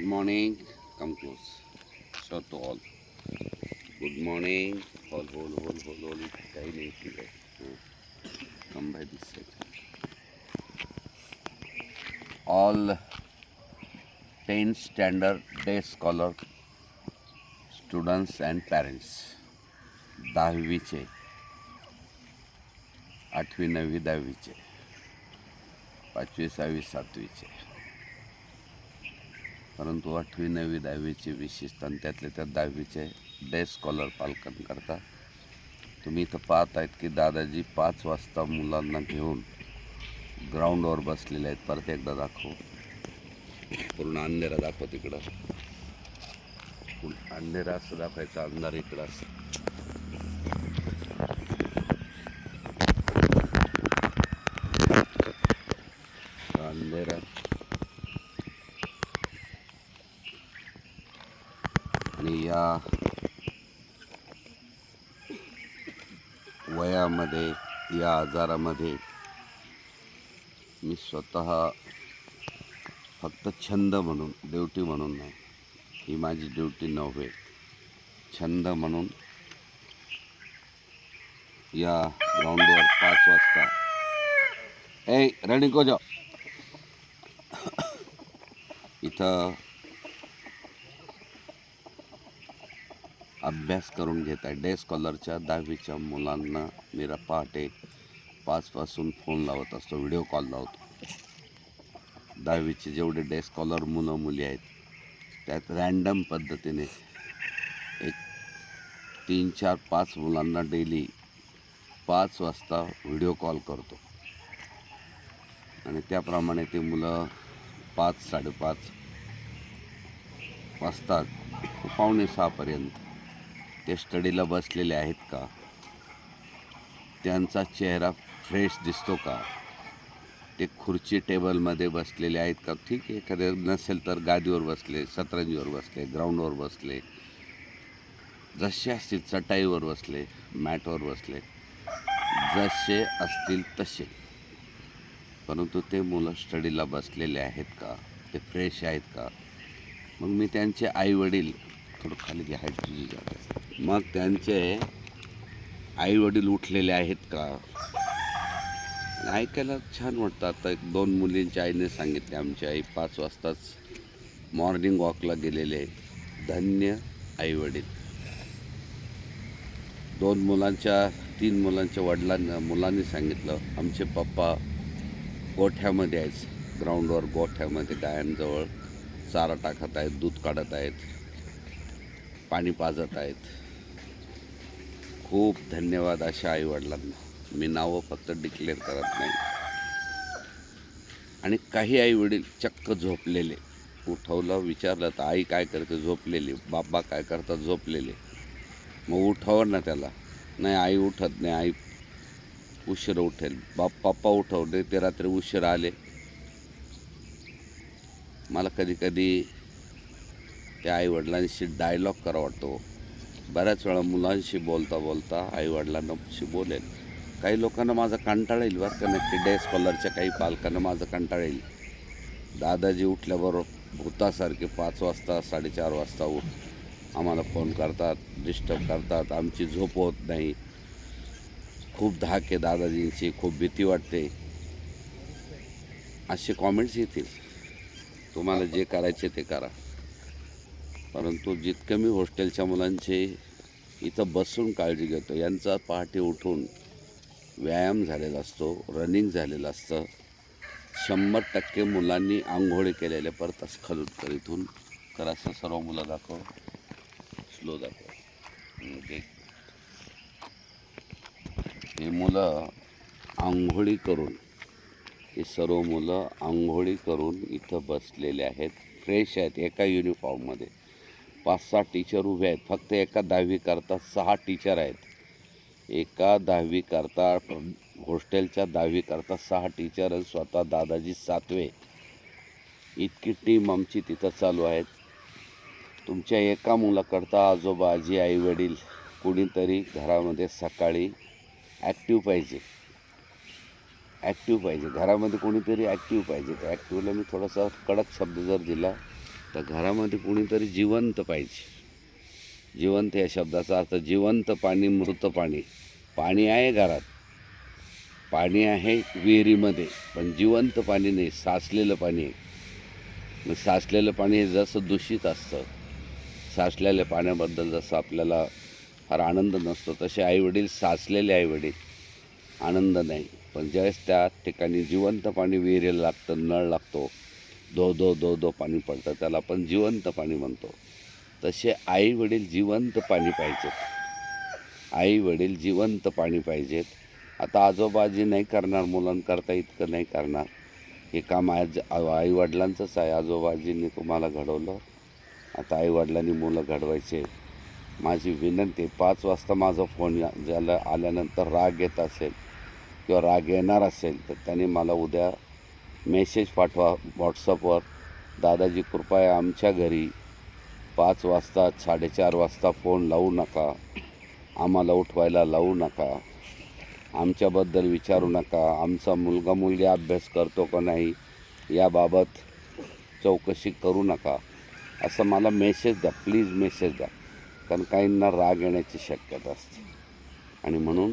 Good morning. Come close. Show to all. Good morning. Hold, hold, hold, hold, hold. काही नाही ठीक आहे come by this all ten standard day scholar students and parents दहावीचे आठवी नववी दहावीचे पाचवी सहावी सातवीचे परंतु आठवी नववी दहावीची विशेषतः आणि त्यातले त्या दहावीचे डे स्कॉलर पालकांकरता तुम्ही इथं पाहत आहेत की दादाजी पाच वाजता मुलांना घेऊन ग्राउंडवर बसलेले आहेत. परत एकदा दाखव. पूर्ण अंधेरा दाखव तिकडं. पूर्ण अंधेरा असं दाखवायचा अंधार इकडं असं अंधेरा आणि या वयामध्ये या आजारामध्ये. मी स्वतः फक्त छंद म्हणून ड्युटी म्हणून नाही. ही माझी ड्युटी नव्हे. छंद म्हणून या ग्राउंडवर पाच वाजता. ए रणिकोजा जाओ इथं अभ्यास करून घेत आहे. डे स्कॉलरच्या दहावीच्या मुलांना मीरा पहाटे पाचपासून फोन लावत असतो व्हिडिओ कॉल लावतो. दहावीचे जेवढे डे स्कॉलर मुलं मुली आहेत त्यात रॅन्डम पद्धतीने एक तीन चार पाच मुलांना डेली पाच वाजता व्हिडिओ कॉल करतो. आणि त्याप्रमाणे ते मुलं पाच साडेपाच वाजतात पावणे सहापर्यंत. ते स्टडीला बसलेले आहेत का? त्यांचा चेहरा फ्रेश दिसतो का? ते खुर्ची टेबलमध्ये बसलेले आहेत का? ठीक आहे एखाद्या नसेल तर गादीवर बसले सतरंजीवर बसले ग्राउंडवर बसले जसे असतील चटाईवर बसले मॅटवर बसले जसे असतील तसे. परंतु ते मुलं स्टडीला बसलेले आहेत का? ते फ्रेश आहेत का? मग मी त्यांचे आईवडील थोडं खाली घ्या हाईट तुझी मग त्यांचे आईवडील उठलेले आहेत का? ऐकायला छान वाटतं. आता एक दोन मुलींच्या आईने सांगितले आमची आई पाच वाजताच मॉर्निंग वॉकला गेलेले आहेत. धन्य आईवडील. दोन मुलांच्या तीन मुलांच्या वडिलांना मुलांनी सांगितलं आमचे पप्पा गोठ्यामध्ये आहेत. ग्राउंडवर गोठ्यामध्ये गायांजवळ चारा टाकत आहेत दूध काढत आहेत पाणी पाजत आहेत. खूप धन्यवाद अशा आईवडिलांना. मी नावं फक्त डिक्लेअर करत नाही. आणि काही आईवडील चक्क झोपलेले. उठवलं विचारलं तर आई काय करते? झोपलेली. बाबा काय करतात? झोपलेले. मग उठवर ना त्याला. नाही आई उठत नाही. आई उशीर उठेल. बाप पप्पा उठवले. ते रात्री उशीर आले. मला कधी कधी त्या आईवडिलांशी डायलॉग करा वाटतो. बऱ्याच वेळा मुलांशी बोलता बोलता आईवडिलांशी बोलेल काही लोकांना माझा कंटाळा येईल बरं का नक्की डे स्कॉलरच्या काही पालकांना माझं कंटाळा येईल. दादाजी उठल्याबरोबर भूतासारखे पाच वाजता साडेचार वाजता उठ. आम्हाला फोन करतात डिस्टर्ब करतात. आमची झोप होत नाही. खूप धाक आहे दादाजींची खूप भीती वाटते. असे कॉमेंट्स येतील. तुम्हाला जे करायचे ते करा. परंतु जितकं मी हॉस्टेलच्या मुलांचे इथं बसून काळजी घेतो यांचा पहाटे उठून व्यायाम झालेला असतो रनिंग झालेलं असतं. शंभर टक्के मुलांनी आंघोळी केलेले परत असं खालून कर इथून कर असं सर्व मुलं दाखव स्लो दाखव. ओके हे मुलं आंघोळी करून हे सर्व मुलं आंघोळी करून इथं बसलेले आहेत. फ्रेश आहेत एका युनिफॉर्ममध्ये पाच सहा टीचर उभे आहेत. फक्त एका दहावी करता सहा टीचर आहेत. एका दहावी करता हॉस्टेलच्या दहावी करता सहा टीचर स्वतः दादाजी सातवे. इतकी टीम आमची तिथं चालू आहेत. तुमच्या एका मुलाकरता आजोबा आजी आई वडील कुणीतरी घरामध्ये सकाळी ॲक्टिव्ह पाहिजे. ॲक्टिव्ह पाहिजे. घरामध्ये कोणीतरी ॲक्टिव्ह पाहिजे. ॲक्टिव्हला मी थोडासा कडक शब्द जर दिला तर घरामध्ये कुणीतरी जिवंत पाहिजे. जिवंत या शब्दाचा अर्थ जिवंत पाणी मृत पाणी. पाणी आहे घरात. पाणी आहे विहिरीमध्ये पण जिवंत पाणी नाही साचलेलं पाणी आहे. मग साचलेलं पाणी हे जसं दूषित असतं साचलेल्या पाण्याबद्दल जसं आपल्याला फार आनंद नसतो तसे आईवडील साचलेले आईवडील आनंद नाही. पण ज्यावेळेस त्या ठिकाणी जिवंत पाणी विहिरीला लागतं नळ लागतो धो धो धो दो पाणी पडतं. त्याला आपण जिवंत पाणी म्हणतो. तसे आई वडील जिवंत पाणी पाहिजेत. आई वडील जिवंत पाणी पाहिजेत. आता आजोबाजी नाही करणार मुलांकरता इतकं नाही करणार. हे काम आज आई वडिलांचंच आहे. आजोबाजींनी तुम्हाला घडवलं. आता आई वडिलांनी मुलं घडवायचे माझी विनंती पाच वाजता माझा फोन या- ज्याला आल्यानंतर राग येत असेल किंवा राग येणार असेल तर त्याने मला उद्या मेसेज पाठवा व्हॉट्सअपवर. दादाजी कृपया आमच्या घरी पाच वाजता साडेचार वाजता फोन लावू नका. आम्हाला उठवायला लावू नका. आमच्याबद्दल विचारू नका. आमचा मुलगा मुलगी अभ्यास करतो का नाही याबाबत चौकशी करू नका. असं मला मेसेज द्या. प्लीज मेसेज द्या. कारण काहींना राग येण्याची शक्यता असते. आणि म्हणून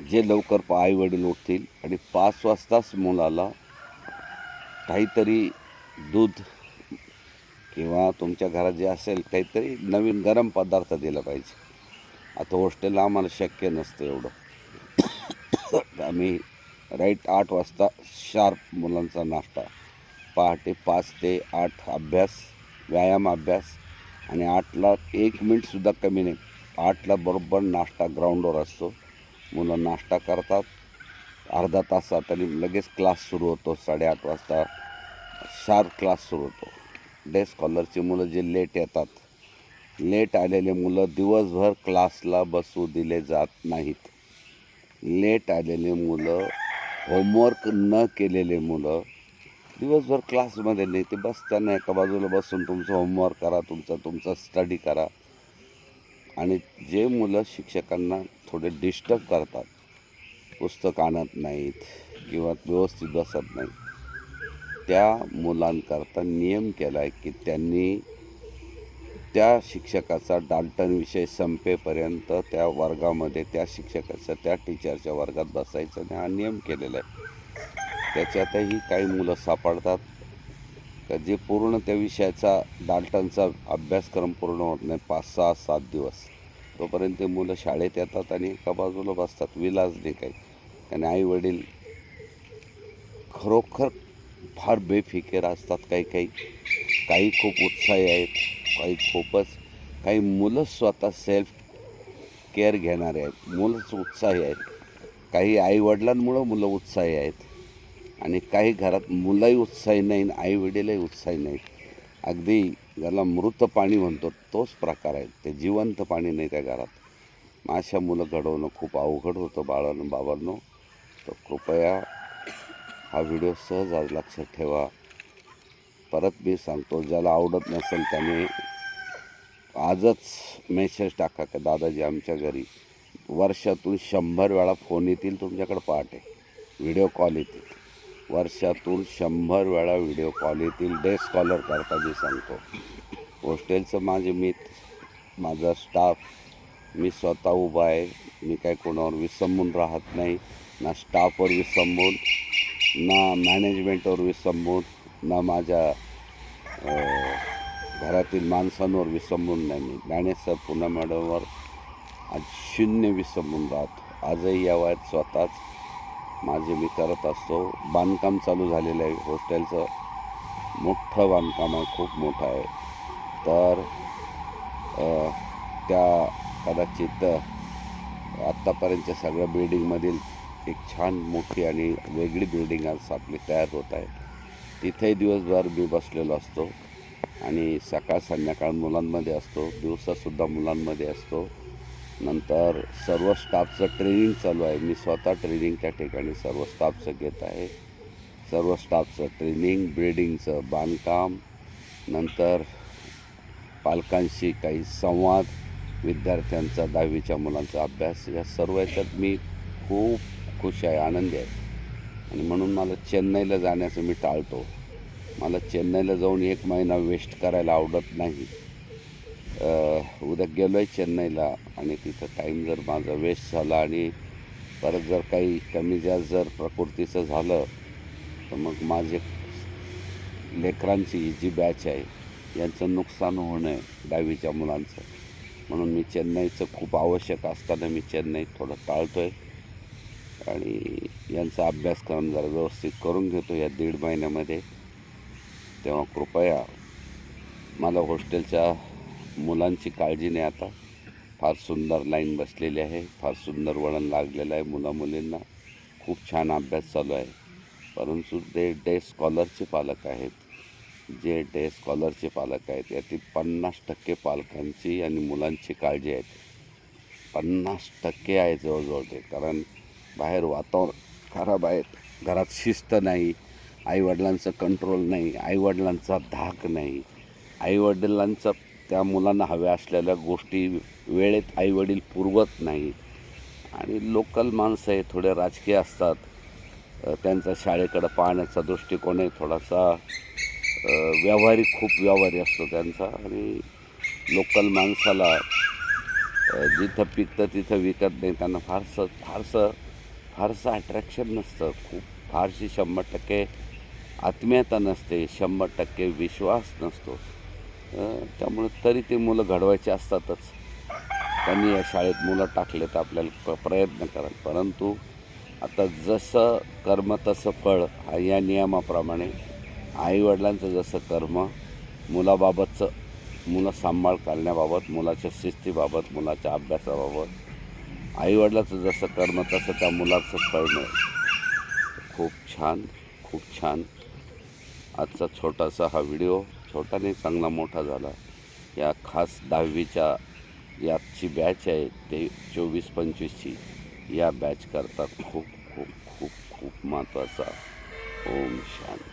जे लवकर आईवडील उठतील आणि पाच वाजताच मुलाला काहीतरी दूध किंवा तुमच्या घरात जे असेल काहीतरी नवीन गरम पदार्थ दिला पाहिजे. आता हॉस्टेलला आम्हाला शक्य नसतं एवढं. आम्ही राईट आठ वाजता शार्प मुलांचा नाश्ता पहाटे पाच ते आठ अभ्यास व्यायाम अभ्यास आणि आठला एक मिनिटसुद्धा कमी नाही. आठला बरोबर नाश्ता ग्राउंडवर असतो. मुलं नाश्ता करतात. अर्धा तासात आणि लगेच क्लास सुरू होतो साडेआठ वाजता. शार्प क्लास सुरू होतो. डे स्कॉलरची मुलं जे लेट येतात. लेट आलेले मुलं दिवसभर क्लासला बसू दिले जात नाहीत. लेट आलेले मुलं होमवर्क न केलेले मुलं दिवसभर क्लासमध्ये नाही. ते बसताना एका बाजूला बसून तुमचं होमवर्क करा तुमचं तुमचं स्टडी करा. आणि जे मुलं शिक्षकांना थोडे डिस्टर्ब करतात. पुस्तक आणत नाहीत किंवा व्यवस्थित बसत नाहीत. त्या मुलांकरता नियम केला आहे की त्यांनी त्या शिक्षकाचा डाल्टन विषय संपेपर्यंत त्या वर्गामध्ये त्या शिक्षकाच्या त्या टीचरच्या वर्गात बसायचं आणि हा नियम केलेला आहे त्याच्यातही काही मुलं सापडतात. का जे पूर्ण त्या विषयाचा डाल्टनचा अभ्यासक्रम पूर्ण होत नाही पाच सहा सात दिवस. तोपर्यंत ते मुलं शाळेत येतात आणि एका बाजूला बसतात विलास दे काही. आणि आईवडील खरोखर फार बेफिकीर असतात. काही काही काही खूप उत्साही आहेत काही खूपच काही मुलं स्वतः सेल्फ केअर घेणारे आहेत मुलंच उत्साही आहेत. काही आईवडिलांमुळं मुलं उत्साही आहेत आणि काही घरात मुलंही उत्साही नाही आणि आईवडीलही उत्साही नाहीत. अगदी ज्याला मृत पाणी म्हणतो तोच प्रकार आहे. ते जिवंत पाणी नाही त्या घरात. मग अशा मुलं घडवणं खूप अवघड होतं बाळांनो बाबांनो. तर कृपया हा व्हिडिओ सहज आज लक्षात ठेवा. परत मी सांगतो ज्याला आवडत नसेल त्याने आजच मेसेज टाका का दादाजी आमच्या घरी वर्षातून शंभर वेळा फोन येतील तुमच्याकडे पहाटे. व्हिडिओ कॉल येतील. वर्षातून शंभर वेळा व्हिडिओ कॉल येतील डे स्कॉलर करता मी सांगतो. हॉस्टेलचं माझे मित माझा स्टाफ मी स्वतः उभा आहे मी काय कोणावर विसंबून राहत नाही ना स्टाफवर विसंबून ना मॅनेजमेंटवर विसंबून ना माझ्या घरातील माणसांवर विसंबून नाही मी. ज्ञानेश्वर पुन्हा मॅडमवर आज शून्य विसंबून राहतो. आजही या वयात स्वतःच माझे मी करत असतो. बांधकाम चालू झालेलं आहे. हॉस्टेलचं मोठं बांधकाम आहे. खूप मोठं आहे. तर त्या कदाचित आत्तापर्यंतच्या सगळ्या बिल्डिंगमधील एक छान मोठी आणि वेगळी बिल्डिंग आज आपली तयार होत आहे. तिथेही दिवसभर मी बसलेलो असतो आणि सकाळ संध्याकाळ मुलांमध्ये असतो. दिवसासुद्धा मुलांमध्ये असतो. नंतर सर्व स्टाफचं ट्रेनिंग चालू आहे. मी स्वतः ट्रेनिंग त्या ठिकाणी सर्व स्टाफचं घेत आहे. सर्व स्टाफचं ट्रेनिंग ब्रिडिंगचं बांधकाम नंतर पालकांशी काही संवाद विद्यार्थ्यांचा दहावीच्या मुलांचा अभ्यास या सर्व याच्यात मी खूप खुश आहे आनंदी आहे. आणि म्हणून मला चेन्नईला जाण्याचं मी टाळतो. मला चेन्नईला जाऊन एक महिना वेस्ट करायला आवडत नाही. उद्या गेलो आहे चेन्नईला आणि तिथं टाईम जर माझा वेस्ट झाला आणि परत जर काही कमी जास्त जर प्रकृतीचं झालं तर मग माझे लेकरांची जी बॅच आहे यांचं नुकसान होणं आहे दहावीच्या मुलांचं. म्हणून मी चेन्नईचं खूप आवश्यक असताना मी चेन्नई थोडं टाळतो आहे आणि यांचा अभ्यासक्रम जरा व्यवस्थित करून घेतो या दीड महिन्यामध्ये. तेव्हा कृपया मला हॉस्टेलच्या मुलांची काळजी नाही आता. फार सुंदर लाईन बसलेली आहे. फार सुंदर वळण लागलेलं आहे मुला मुलींना खूप छान अभ्यास चालू आहे. परंतु ते डे स्कॉलरचे पालक आहेत जे डे स्कॉलरचे पालक आहेत यातील पन्नास टक्के पालकांची आणि मुलांची काळजी आहे. पन्नास टक्के आहे जवळजवळ ते. कारण बाहेर वातावरण खराब आहेत घरात शिस्त नाही. आईवडिलांचं कंट्रोल नाही. आईवडिलांचा धाक नाही. आईवडिलांचं त्या मुलांना हव्या असलेल्या गोष्टी वेळेत आईवडील पुरवत नाही. आणि लोकल माणसं हे थोडे राजकीय असतात. त्यांचा शाळेकडं पाहण्याचा दृष्टिकोन आहे थोडासा. व्यावहारिक खूप व्यावहारी असतो त्यांचा. आणि लोकल माणसाला जिथं पिकतं तिथं विकत नाही. त्यांना फारसं फारसं फारसं अट्रॅक्शन नसतं. खूप फारशी शंभर टक्के आत्मीयता नसते. शंभर टक्के विश्वास नसतो. त्यामुळे तरी ते मुलं घडवायचे असतातच. त्यांनी या शाळेत मुलं टाकले तर आपल्याला प- प्रयत्न कराल. परंतु आता जसं कर्म तसं फळ हा या नियमाप्रमाणे आईवडिलांचं जसं कर्म मुलाबाबतचं मुलं सांभाळ करण्याबाबत मुलाच्या शिस्तीबाबत मुलाच्या अभ्यासाबाबत आईवडिलाचं जसं कर्म तसं त्या मुलाचं फळ मिळेल. खूप छान खूप छान. आजचा छोटासा हा व्हिडिओ छोटा नाही चांगला मोठा झाला. या खास दहावीच्या याची बॅच आहे ते चोवीस पंचवीसची या बॅच करतात खूप खूप खूप खूप महत्त्वाचा ओम शांती.